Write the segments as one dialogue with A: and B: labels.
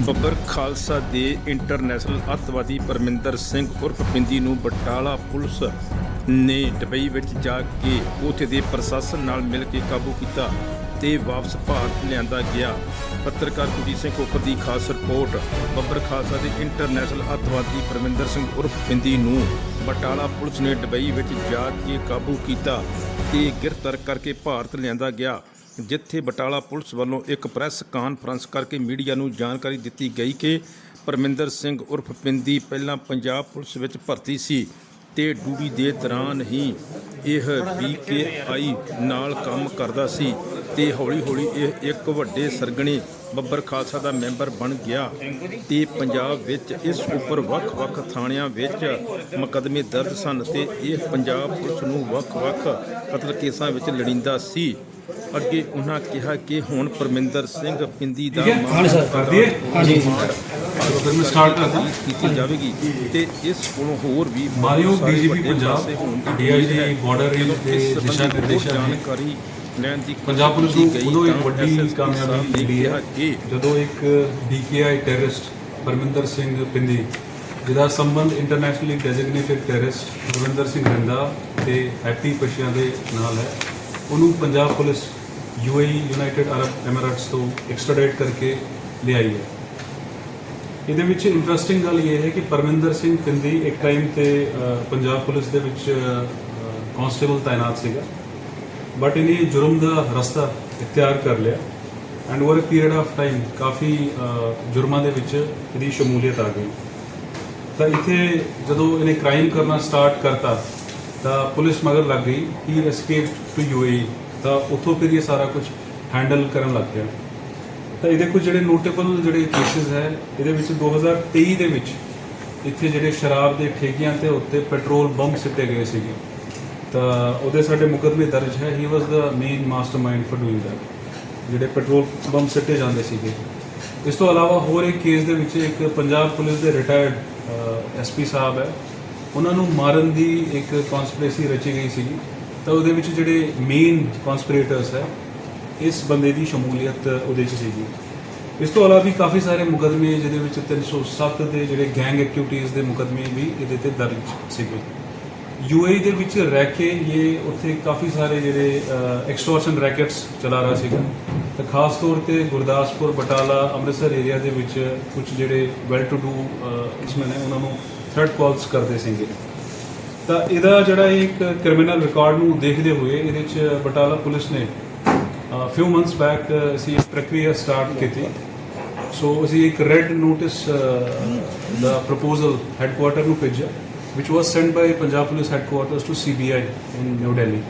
A: ਬੱਬਰ ਖਾਲਸਾ ਦੇ ਇੰਟਰਨੈਸ਼ਨਲ ਅੱਤਵਾਦੀ ਪਰਮਿੰਦਰ ਸਿੰਘ ਉਰਫ ਪਿੰਦੀ ਨੂੰ ਬਟਾਲਾ ਪੁਲਿਸ ਨੇ ਦੁਬਈ ਵਿੱਚ ਜਾ ਕੇ ਉੱਥੇ ਦੇ ਪ੍ਰਸ਼ਾਸਨ ਨਾਲ ਮਿਲ ਕੇ ਕਾਬੂ ਕੀਤਾ ਤੇ ਵਾਪਸ ਭਾਰਤ ਲਿਆਂਦਾ ਗਿਆ। ਪੱਤਰਕਾਰ ਕੁਲਜੀਤ ਸਿੰਘ ਕੋਕਰ ਦੀ ਖਾਸ ਰਿਪੋਰਟ, ਬੱਬਰ ਖਾਲਸਾ ਦੇ ਇੰਟਰਨੈਸ਼ਨਲ ਅੱਤਵਾਦੀ ਪਰਮਿੰਦਰ ਸਿੰਘ ਉਰਫ ਪਿੰਦੀ ਨੂੰ ਬਟਾਲਾ ਪੁਲਿਸ ਨੇ ਦੁਬਈ ਵਿੱਚ ਜਾ ਕੇ ਕਾਬੂ ਕੀਤਾ ਤੇ ਗ੍ਰਿਫਤਾਰ ਕਰਕੇ ਭਾਰਤ ਲਿਆਂਦਾ ਗਿਆ। ਜਿੱਥੇ ਬਟਾਲਾ ਪੁਲਿਸ ਵੱਲੋਂ ਇੱਕ ਪ੍ਰੈਸ ਕਾਨਫਰੰਸ ਕਰਕੇ ਮੀਡੀਆ ਨੂੰ ਜਾਣਕਾਰੀ ਦਿੱਤੀ ਗਈ ਕਿ ਪਰਮਿੰਦਰ ਸਿੰਘ ਉਰਫ ਪਿੰਦੀ ਪਹਿਲਾਂ ਪੰਜਾਬ ਪੁਲਿਸ ਵਿੱਚ ਭਰਤੀ ਸੀ। ਤੇ ਡਿਊਟੀ ਦੇ ਦੌਰਾਨ ਹੀ ਇਹ ਬੀਕੇਆਈ ਨਾਲ ਕੰਮ ਕਰਦਾ ਸੀ ਤੇ ਹੌਲੀ-ਹੌਲੀ ਇਹ ਇੱਕ ਵੱਡੇ ਸਰਗਣੇ ਬੱਬਰ ਖਾਲਸਾ ਦਾ ਮੈਂਬਰ ਬਣ ਗਿਆ ਤੇ ਪੰਜਾਬ ਵਿੱਚ ਇਸ ਉੱਪਰ ਵੱਖ-ਵੱਖ ਥਾਣਿਆਂ ਵਿੱਚ ਮੁਕੱਦਮੇ ਦਰਜ ਸਨ ਤੇ ਇਹ ਪੰਜਾਬ ਪੁਲਿਸ ਨੂੰ ਵੱਖ-ਵੱਖ ਕਤਲ ਕੇਸਾਂ ਵਿੱਚ ਲੜਿੰਦਾ ਸੀ। ਅੱਗੇ ਉਹਨਾਂ ਕਿਹਾ ਕਿ ਹੁਣ ਪਰਮਿੰਦਰ ਸਿੰਘ ਪਿੰਦੀ ਦਾ
B: ਹਾਂਜੀ ਮੈਂ ਕਰਦਾ।
A: ਕੀਤੀ ਜਾਵੇਗੀ ਤੇ ਇਸ ਕੋਲੋਂ ਹੋਰ ਵੀ
B: ਪੰਜਾਬ,
A: ਦੇ
B: ਦਿਸ਼ਾ ਨਿਰਦੇਸ਼ਾਂ
A: ਜਾਣਕਾਰੀ ਲੈਣ ਦੀ
B: ਪੰਜਾਬ ਪੁਲਿਸ ਨੂੰ ਉਦੋਂ ਇੱਕ ਵੱਡੀ ਕਾਮਯਾਬੀ ਮਿਲੀ ਹੈ ਜਦੋਂ ਇੱਕ ਡੀਕੇਆਈ ਟੈਰਰਿਸਟ ਪਰਮਿੰਦਰ ਸਿੰਘ ਪਿੰਦੀ ਜਿਹਦਾ ਸੰਬੰਧ internationally designated terrorist Ravinder Singh Randa ਤੇ ਹੈਪੀ ਪਸ਼ੀਆਂ ਦੇ ਨਾਲ ਹੈ ਉਹਨੂੰ Punjab police UAE United Arab Emirates ਤੋਂ ਐਕਸਟ੍ਰਾਡੇਟ ਕਰਕੇ ਲਿਆਈ ਹੈ ਇਹਦੇ ਵਿੱਚ ਇੰਟਰਸਟਿੰਗ ਗੱਲ ਇਹ ਹੈ ਕਿ ਪਰਮਿੰਦਰ ਸਿੰਘ ਪਿੰਦੀ ਇੱਕ ਟਾਈਮ ਤੇ ਪੰਜਾਬ ਪੁਲਿਸ ਦੇ ਵਿੱਚ ਕਾਂਸਟੇਬਲ ਤਾਇਨਾਤ ਸੀਗਾ। ਬਟ ਇਹਨੇ ਜੁਰਮ ਦਾ ਰਸਤਾ ਇਖਤਿਆਰ ਕਰ ਲਿਆ and over a period of time ਕਾਫੀ ਜੁਰਮਾਂ ਦੇ ਵਿੱਚ ਇਹਦੀ ਸ਼ਮੂਲੀਅਤ ਆ ਗਈ। ਤਾਂ ਇੱਥੇ ਜਦੋਂ ਇਹਨੇ ਕ੍ਰਾਈਮ ਕਰਨਾ ਸਟਾਰਟ ਕਰਤਾ, ਤਾਂ ਪੁਲਿਸ ਮਗਰ ਲੱਗ ਗਈ ਹੀ ਐਸਕੇਪ ਟੂ ਯੂਏਈ ਤਾਂ ਉੱਥੋਂ ਫਿਰ ਇਹ ਸਾਰਾ ਕੁਝ ਹੈਂਡਲ ਕਰਨ ਲੱਗ ਗਿਆ। ਤਾਂ ਇਹਦੇ ਕੁਝ ਜਿਹੜੇ ਨੋਟੇਬਲ ਜਿਹੜੇ ਕੇਸਿਸ ਹੈ, ਇਹਦੇ ਵਿੱਚ 2023 ਦੇ ਵਿੱਚ ਇੱਥੇ ਜਿਹੜੇ ਸ਼ਰਾਬ ਦੇ ਠੇਕਿਆਂ ਤੇ ਉੱਤੇ ਪੈਟਰੋਲ ਬੰਬ ਸਿੱਟੇ ਗਏ ਸੀਗੇ। ਤਾਂ ਉਹਦੇ ਸਾਡੇ ਮੁਕੱਦਮੇ ਦਰਜ ਹੈ he was the main mastermind for doing that ਜਿਹੜੇ ਪੈਟਰੋਲ ਬੰਬ ਸਿੱਟੇ ਜਾਂਦੇ ਸੀਗੇ। ਇਸ ਤੋਂ ਇਲਾਵਾ ਹੋਰ ਇੱਕ ਕੇਸ ਦੇ ਵਿੱਚ ਇੱਕ ਪੰਜਾਬ ਪੁਲਿਸ ਦੇ ਰਿਟਾਇਰਡ ਐਸਪੀ ਸਾਹਿਬ ਹੈ। ਉਹਨਾਂ ਨੂੰ ਮਾਰਨ ਦੀ ਇੱਕ ਕਨਸਪੀਰੇਸੀ ਰਚੀ ਗਈ ਸੀਗੀ। ਤਾਂ ਉਹਦੇ ਵਿੱਚ ਜਿਹੜੇ ਮੇਨ ਕਨਸਪੀਰੇਟਰਸ ਹੈ ਇਸ ਬੰਦੇ ਦੀ ਸ਼ਮੂਲੀਅਤ ਉਹਦੇ 'ਚ ਸੀਗੀ। ਇਸ ਤੋਂ ਇਲਾਵਾ ਵੀ ਕਾਫੀ ਸਾਰੇ ਮੁਕੱਦਮੇ ਜਿਹਦੇ ਵਿੱਚ 307 ਦੇ ਜਿਹੜੇ ਗੈਂਗ ਐਕਟੀਵਿਟੀਜ਼ ਦੇ ਮੁਕੱਦਮੇ ਵੀ ਇਹਦੇ ਤੇ ਦਰਜ ਸੀਗੇ। ਯੂਏਈ ਦੇ ਵਿੱਚ ਰਹਿ ਕੇ ਇਹ ਉੱਥੇ ਕਾਫੀ ਸਾਰੇ ਜਿਹੜੇ ਐਕਸਟੋਰਸ਼ਨ ਰੈਕੇਟਸ ਚਲਾ ਰਿਹਾ ਸੀਗਾ। ਤਾਂ ਖਾਸ ਤੌਰ ਤੇ ਗੁਰਦਾਸਪੁਰ, ਬਟਾਲਾ, ਅੰਮ੍ਰਿਤਸਰ ਏਰੀਆ ਦੇ ਵਿੱਚ ਕੁਝ ਜਿਹੜੇ ਵੈਲ ਟੂ ਡੂ ਇਸਮੇ ਨੇ, ਉਹਨਾਂ ਨੂੰ ਥਰਡ ਕਾਲਸ ਕਰਦੇ ਸੀਗੇ। ਤਾਂ ਇਹਦਾ ਜਿਹੜਾ ਇੱਕ ਕ੍ਰਿਮੀਨਲ ਰਿਕਾਰਡ ਨੂੰ ਦੇਖਦੇ ਹੋਏ ਇਹਦੇ ਚ ਬਟਾਲਾ ਪੁਲਿਸ ਨੇ ਫਿਊ ਮੰਥਸ ਬੈਕ ਅਸੀਂ ਪ੍ਰਕਿਰਿਆ ਸਟਾਰਟ ਕੀਤੀ ਸੋ ਅਸੀਂ ਇੱਕ ਰੈੱਡ ਨੋਟਿਸ ਦਾ ਪ੍ਰਪੋਜ਼ਲ ਹੈੱਡਕੁਆਟਰ ਨੂੰ ਭੇਜਿਆ which was sent by Punjab police headquarters to CBI in New Delhi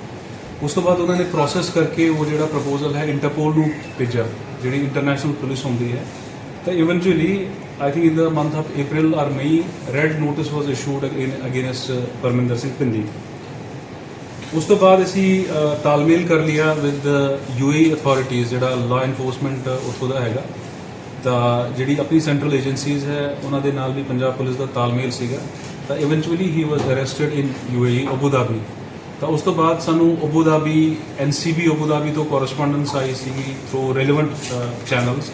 B: ਉਸ ਤੋਂ ਬਾਅਦ ਉਹਨਾਂ ਨੇ ਪ੍ਰੋਸੈਸ ਕਰਕੇ ਉਹ ਜਿਹੜਾ ਪ੍ਰਪੋਜ਼ਲ ਹੈ ਇੰਟਰਪੋਲ ਨੂੰ ਭੇਜਿਆ ਜਿਹੜੀ ਇੰਟਰਨੈਸ਼ਨਲ ਪੁਲਿਸ ਹੁੰਦੀ ਹੈ ਤਾਂ eventually I think in the month of April or May red notice was issued against Paraminder Singh Pindi ਉਸ ਤੋਂ ਬਾਅਦ ਅਸੀਂ ਤਾਲਮੇਲ ਕਰ ਲਿਆ ਵਿਦ ਯੂਏਈ ਅਥਾਰਟੀਜ਼ ਜਿਹੜਾ ਲਾ ਇਨਫੋਰਸਮੈਂਟ ਉੱਥੋਂ ਦਾ ਹੈਗਾ। ਤਾਂ ਜਿਹੜੀ ਆਪਣੀ ਸੈਂਟਰਲ ਏਜੰਸੀਜ਼ ਹੈ, ਉਹਨਾਂ ਦੇ ਨਾਲ ਵੀ ਪੰਜਾਬ ਪੁਲਿਸ ਦਾ ਤਾਲਮੇਲ ਸੀਗਾ। ਤਾਂ eventually he was arrested in UAE Abu Dhabi ਤਾਂ ਉਸ ਤੋਂ ਬਾਅਦ ਸਾਨੂੰ Abu Dhabi NCB Abu Dhabi ਤੋਂ ਕੋਰਸਪੋਂਡੈਂਸ ਆਈ ਸੀਗੀ ਥਰੂ ਰੈਲੇਵੈਂਟ ਚੈਨਲਸ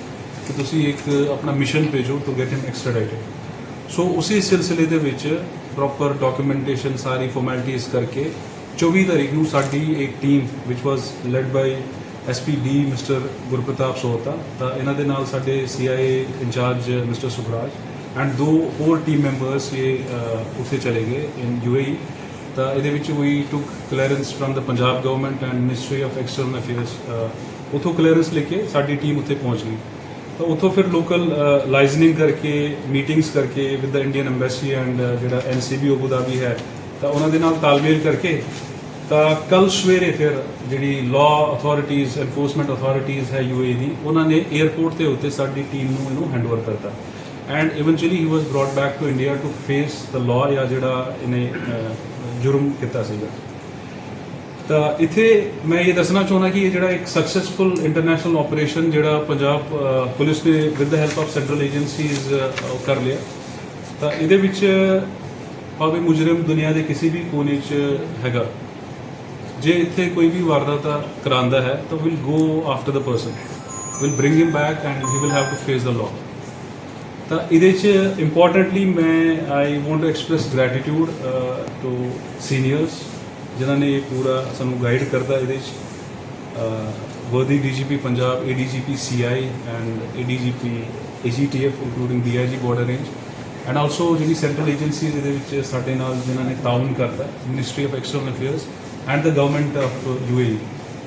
B: ਕਿ ਤੁਸੀਂ ਇੱਕ ਆਪਣਾ ਮਿਸ਼ਨ ਭੇਜੋ to get him extradited so ਉਸੇ ਸਿਲਸਿਲੇ ਦੇ ਵਿੱਚ ਪ੍ਰੋਪਰ ਡਾਕੂਮੈਂਟੇਸ਼ਨ ਸਾਰੀ ਫਾਰਮੈਲਿਟੀਜ਼ ਕਰਕੇ 24 ਤਾਰੀਖ ਨੂੰ ਸਾਡੀ ਇੱਕ team which was led by SPD mister Gurpratap Sohta ਤਾਂ ਇਹਨਾਂ ਦੇ ਨਾਲ ਸਾਡੇ CIA incharge mister Sukhraj and ਦੋ ਹੋਰ ਟੀਮ ਮੈਂਬਰਸ ਇਹ ਅ, ਉੱਥੇ ਚਲੇ ਗਏ ਇਨ ਯੂਏਈ ਤਾਂ ਇਹਦੇ ਵਿੱਚ ਵੀ took clearance from the Punjab government and ministry of external affairs ਉਥੋਂ ਕਲੀਅਰੈਂਸ ਲੈ ਕੇ ਸਾਡੀ ਟੀਮ ਉੱਥੇ ਪਹੁੰਚ ਗਈ। ਤਾਂ ਉੱਥੋਂ ਫਿਰ ਲੋਕਲ ਲਾਈਜ਼ਨਿੰਗ ਕਰਕੇ ਮੀਟਿੰਗਸ ਕਰਕੇ with the Indian embassy and ਜਿਹੜਾ ਐਨਸੀਬੀ ਅਬੂ ਧਾਬੀ ਹੈ ਤਾਂ ਉਹਨਾਂ ਦੇ ਨਾਲ ਤਾਲਮੇਲ ਕਰਕੇ ਤਾਂ ਕੱਲ ਸਵੇਰੇ ਫਿਰ ਜਿਹੜੀ ਲਾਅ ਅਥਾਰਟੀਜ਼ ਐਨਫੋਰਸਮੈਂਟ ਅਥਾਰਟੀਜ਼ ਹੈ ਯੂਏ ਦੀ, ਉਹਨਾਂ ਨੇ 에ਅਰਪੋਰਟ ਤੇ ਉੱਤੇ ਸਾਡੀ ਟੀਮ ਨੂੰ ਇਹਨੂੰ ਹੈਂਡਓਵਰ ਕਰਤਾ। And eventually he was brought back to India to face the law ਜਾਂ ਜਿਹੜਾ ਇਹਨੇ ਜੁਰਮ ਕੀਤਾ ਸੀਗਾ। ਤਾਂ ਇੱਥੇ ਮੈਂ ਇਹ ਦੱਸਣਾ ਚਾਹੁੰਦਾ ਕਿ ਇਹ ਜਿਹੜਾ ਇੱਕ ਸਕਸੈਸਫੁਲ ਇੰਟਰਨੈਸ਼ਨਲ ਆਪਰੇਸ਼ਨ ਜਿਹੜਾ ਪੰਜਾਬ ਪੁਲਿਸ ਨੇ with the help of central agencies ਕਰ ਲਿਆ। ਤਾਂ ਇਹਦੇ ਵਿੱਚ ਭਾਵੇਂ ਮੁਜਰਮ ਦੁਨੀਆ ਦੇ ਕਿਸੇ ਵੀ ਕੋਨੇ 'ਚ ਹੈਗਾ, ਜੇ ਇੱਥੇ ਕੋਈ ਵੀ ਵਾਰਦਾਤ ਕਰਾਂਦਾ ਹੈ, ਤਾਂ will go after the person will bring him back and he will have to face the law ਤਾਂ ਇਹਦੇ ਚ ਇੰਪੋਰਟੈਂਟਲੀ ਮੈਂ I want to express gratitude to seniors ਜਿਨ੍ਹਾਂ ਨੇ ਇਹ ਪੂਰਾ ਸਾਨੂੰ ਗਾਈਡ ਕਰਦਾ ਇਹਦੇ ਚ. ਵਰਦੀ DGP Punjab ADGP CI and ADGP AGTF including DIG border range and also ਜਿਹੜੀ ਸੈਂਟਰਲ ਏਜੰਸੀਜ਼ ਇਹਦੇ ਵਿੱਚ ਸਾਡੇ ਨਾਲ ਜਿਨ੍ਹਾਂ ਨੇ ਤਾਉਨ ਕਰਦਾ ministry of external affairs and the government of UAE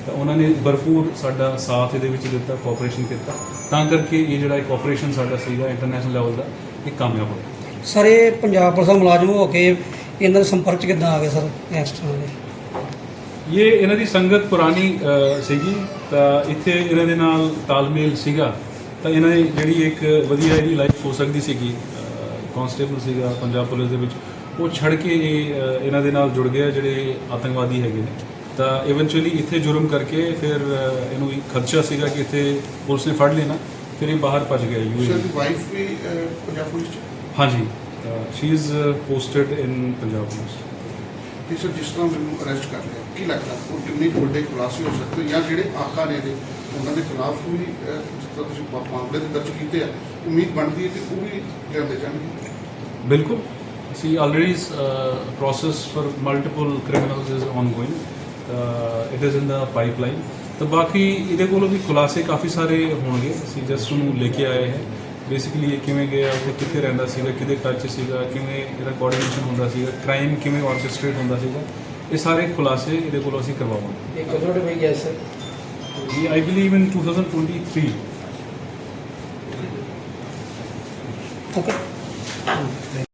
B: ਤਾਂ ਉਹਨਾਂ ਨੇ ਭਰਪੂਰ ਸਾਡਾ ਸਾਥ ਇਹਦੇ ਵਿੱਚ ਦਿੱਤਾ ਕੋਆਪਰੇਸ਼ਨ ਕੀਤਾ। ਤਾਂ ਕਰਕੇ ਇਹ ਜਿਹੜਾ ਇੱਕ ਆਪਰੇਸ਼ਨ ਸਾਡਾ ਸੀਗਾ ਇੰਟਰਨੈਸ਼ਨਲ ਲੈਵਲ ਦਾ ਇਹ ਕਾਮਯਾਬ ਹੋਇਆ।
C: ਸਰ ਇਹ ਪੰਜਾਬ ਪੁਲਿਸ ਦਾ ਮੁਲਾਜ਼ਮ ਹੋ ਕੇ ਇਹਨਾਂ ਦੇ ਸੰਪਰਕ 'ਚ ਕਿੱਦਾਂ ਆ ਗਏ ਸਰ ਇਸ ਤਰ੍ਹਾਂ ਦੇ?
B: ਇਹ ਇਹਨਾਂ ਦੀ ਸੰਗਤ ਪੁਰਾਣੀ ਸੀਗੀ। ਤਾਂ ਇੱਥੇ ਇਹਨਾਂ ਦੇ ਨਾਲ ਤਾਲਮੇਲ ਸੀਗਾ। ਤਾਂ ਇਹਨਾਂ ਦੀ ਜਿਹੜੀ ਇੱਕ ਵਧੀਆ ਇਹਦੀ ਲਾਈਫ ਹੋ ਸਕਦੀ ਸੀਗੀ। ਕਨਸਟੇਬਲ ਸੀਗਾ ਪੰਜਾਬ ਪੁਲਿਸ ਦੇ ਵਿੱਚ ਉਹ ਛੱਡ ਕੇ ਇਹ ਇਹਨਾਂ ਦੇ ਨਾਲ ਜੁੜ ਗਿਆ ਜਿਹੜੇ ਆਤੰਕਵਾਦੀ ਹੈਗੇ ਨੇ। ਤਾਂ ਇਵੈਂਚੁਅਲੀ ਇੱਥੇ ਜੁਰਮ ਕਰਕੇ ਫਿਰ ਇਹਨੂੰ ਇੱਕ ਖਦਸ਼ਾ ਸੀਗਾ ਕਿ ਇੱਥੇ ਪੁਲਿਸ ਨੇ ਫੜ ਲੈਣਾ ਫਿਰ ਇਹ ਬਾਹਰ ਭੱਜ ਗਿਆ
D: ਸਰ
B: ਯੂਏ
D: ਦੀ ਵਾਈਫ ਵੀ ਪੰਜਾਬ ਪੁਲਿਸ ਚ?
B: ਹਾਂਜੀ she is posted in Punjab police.
D: ਕਿ ਸਰ ਜਿਸ ਤਰ੍ਹਾਂ ਮੈਨੂੰ ਅਰੈਸਟ ਕਰ ਲਿਆ ਕੀ ਲੱਗਦਾ? ਉਹ ਕਿੰਨੇ ਵੱਡੇ ਖੁਲਾਸੇ ਹੋ ਸਕਦੇ ਜਾਂ ਜਿਹੜੇ ਆਕਾ ਨੇ ਦੇ ਉਹਨਾਂ ਦੇ ਖਿਲਾਫ ਵੀ ਤੁਸੀਂ ਮਾਮਲੇ ਦੇ ਦਰਜ ਕੀਤੇ ਆ ਉਮੀਦ ਬਣਦੀ ਹੈ ਕਿ ਉਹ ਵੀ ਲਿਆਂਦੇ ਜਾਣਗੇ।
B: ਬਿਲਕੁਲ। ਸੀ already process for multiple criminals is ongoing it is in the pipeline ਤਾਂ ਬਾਕੀ ਇਹਦੇ ਕੋਲੋਂ ਵੀ ਖੁਲਾਸੇ ਕਾਫੀ ਸਾਰੇ ਹੋਣਗੇ ਅਸੀਂ ਜਸਟ ਉਹਨੂੰ ਲੈ ਕੇ ਆਏ ਹਾਂ ਬੇਸਿਕਲੀ ਇਹ ਕਿਵੇਂ ਗਿਆ ਉਹ ਕਿੱਥੇ ਰਹਿੰਦਾ ਸੀਗਾ ਕਿਹਦੇ ਟੱਚ ਸੀਗਾ ਕਿਵੇਂ ਇਹਦਾ ਕੋਆਰਡੀਨੇਸ਼ਨ ਹੁੰਦਾ ਸੀਗਾ ਕ੍ਰਾਈਮ ਕਿਵੇਂ ਆਰਕੈਸਟ੍ਰੇਟ ਹੁੰਦਾ ਸੀਗਾ ਇਹ ਸਾਰੇ ਖੁਲਾਸੇ ਇਹਦੇ ਕੋਲੋਂ ਅਸੀਂ ਕਰਵਾਵਾਂਗੇ
C: ਇਹ ਕਦੋਂ ਦੇ ਗਿਆ ਸਰ
B: ਇਹ ਆਈ ਬਲੀਵ ਇਨ 2023
C: ਓਕੇ